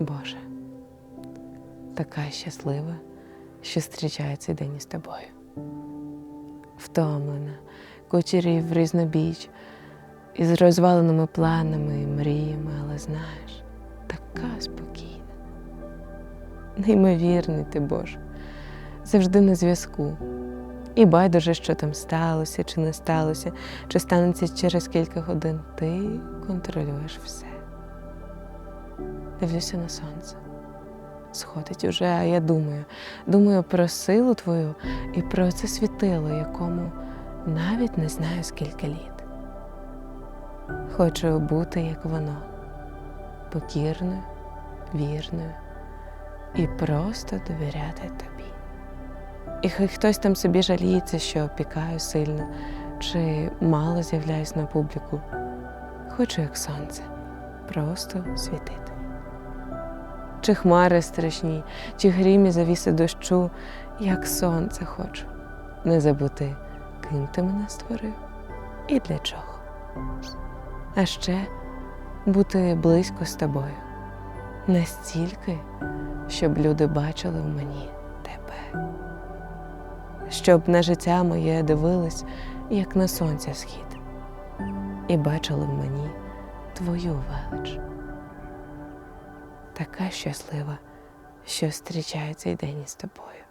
Боже, така щаслива, що зустрічає цей день із тобою. Втомлена, кучерів різнобіч, із розваленими планами і мріями, але знаєш, така спокійна. Неймовірний ти, Боже, завжди на зв'язку. І байдуже, що там сталося чи не сталося, чи станеться через кілька годин, ти контролюєш все. Дивлюся на сонце. Сходить уже, а я думаю, думаю про силу твою і про це світило, якому навіть не знаю скільки літ. Хочу бути як воно, покірною, вірною і просто довіряти тобі. І хай хтось там собі жаліється, що опікаю сильно, чи мало з'являюсь на публіку. Хочу, як сонце, просто світити. Чи хмари страшні, чи грім і завіси дощу, як сонце хочу, не забути, ким ти мене створив і для чого. А ще бути близько з тобою, настільки, щоб люди бачили в мені тебе щоб на життя моє дивились, як на сонця схід, і бачили в мені твою велич. Така щаслива, що зустрічає цей день із тобою.